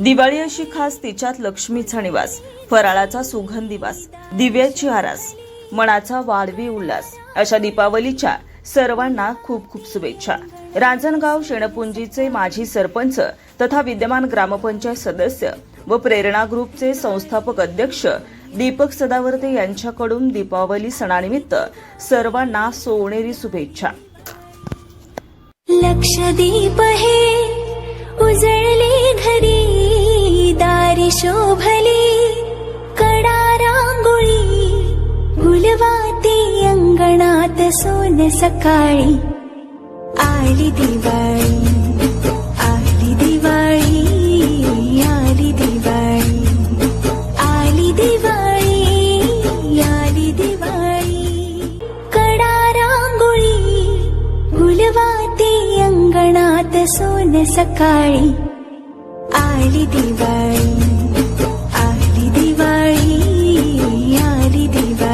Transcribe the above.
दिवाळी अशी खास तिच्यात लक्ष्मीचा निवास फराळाचा सुगंधी वास दिव्याची आरास मनाचा वाढवी उल्हास अशा दीपावलीच्या सर्वांना खूप खूप शुभेच्छा. रांजणगाव शेणपुंजीचे माजी सरपंच तथा विद्यमान ग्रामपंचायत सदस्य व प्रेरणा ग्रुपचे संस्थापक अध्यक्ष दीपक सदावर्ते यांच्याकडून दीपावली सणानिमित्त सर्वांना सोनेरी शुभेच्छा. लक्षदीप हे उजळले घरी दारी शोभली कडा रांगोळी गुलवाती अंगणात सोन सकाळी. आली दिवाळी. अंगणात सोन सकाळी आली दिवा.